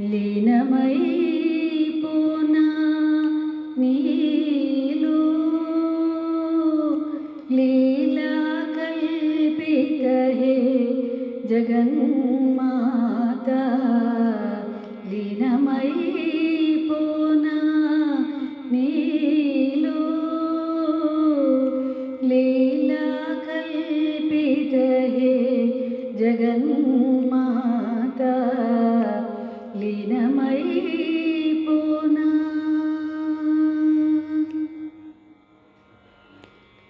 లీనమై నీలో? లీలా కల్పిత హే జగన్మాత. లీనమై పోనా నీలో? లీలా కల్పిత హే జగన్మాత. లీనమై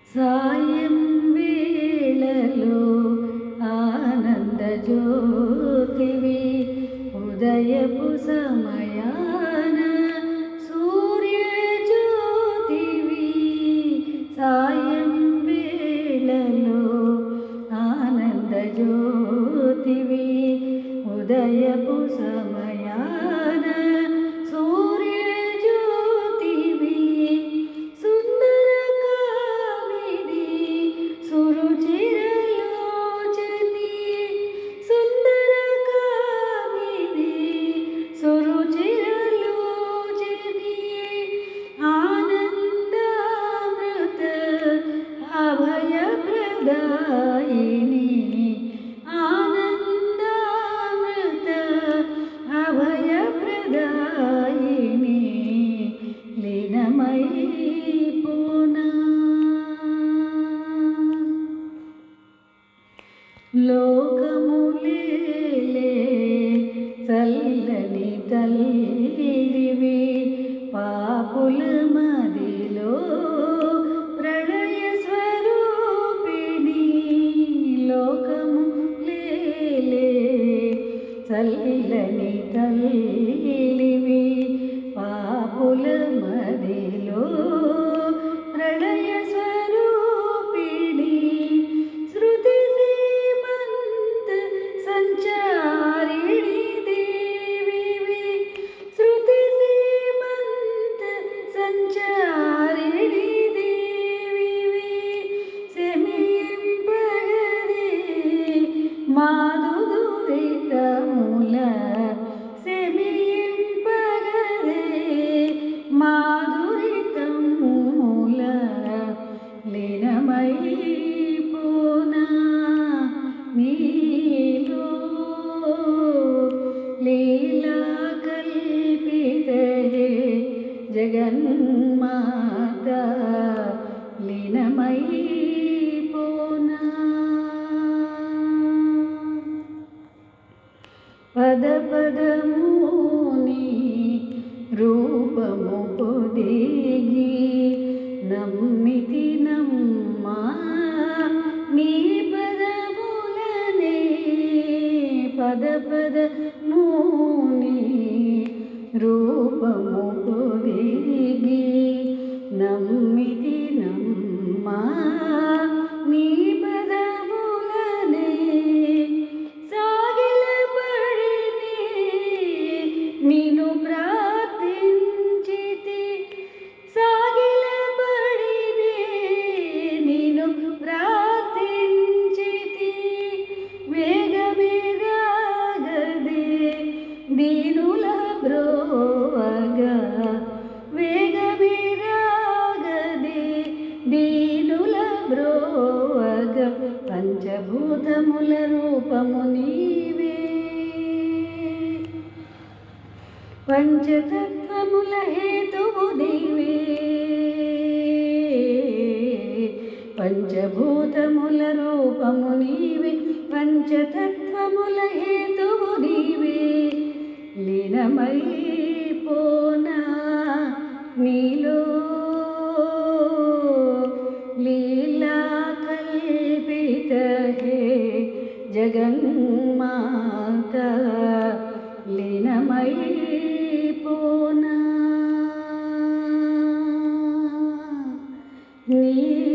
సాయం వేళలో ఆనంద జ్యోతివి ఉదయపు సమయాన సూర్య సాయం వేళలో ಉದಯಪು ಸಮಯಾನ ಸೂರ್ಯ ಜ್ಯೋತಿವಿ ಸುಂದರ ಕಾಮಿನಿ ಸುರುಚಿರ ಯೋಚನಿ ಸುಂದರ ಕಾಮಿನಿ ಸುರುಚಿರ ಯೋಚನಿ ಆನಂದಾಮೃತ ಅಭಯ ಪ್ರದಾಯಿನಿ అభయప్రదాయిని లీనమై పూనా చల్లని తల్లివి పాపుల మదిలో ప్రళయ స్వరూపిణి. లోకము చల్లని తల్లివి పాపుల మదిలో జగన్మాత లీనమై పూనా పద పదముని రూపము పొదిగి నమ్మితి నమ్మా. నీ పదములనే పద పద మూని రూపము పొదిగి నమ్మితి నమ్మా. నీ పదములనే సాగిల పడిని నీ అద్భుతముల రూపము నీవే. పంచతత్వముల హేతువు నీవే. పంచభూతముల రూపము నీవే పంచతత్వముల హేతువు నీవే. లీనమై పోనా నీలో? जगन्माता लीनमयी पोना नी